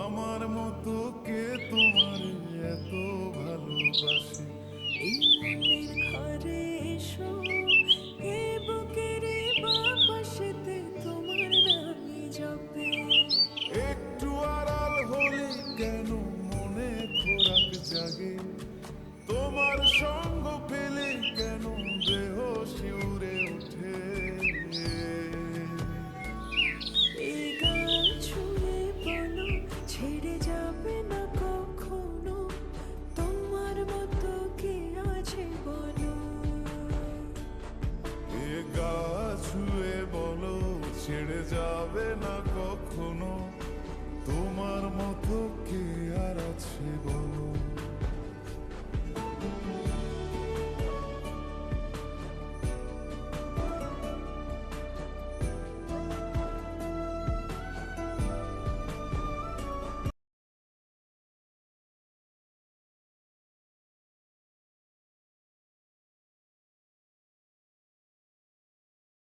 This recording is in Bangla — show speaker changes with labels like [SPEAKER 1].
[SPEAKER 1] আমার মতো কে তোমার এত ভালোবাসে?
[SPEAKER 2] ঘরে এসো তোমার
[SPEAKER 1] একটু কেন মনে খোরাক জাগে? তোমার সঙ্গ পেলে
[SPEAKER 2] ছেড়ে যাবে না কখনো।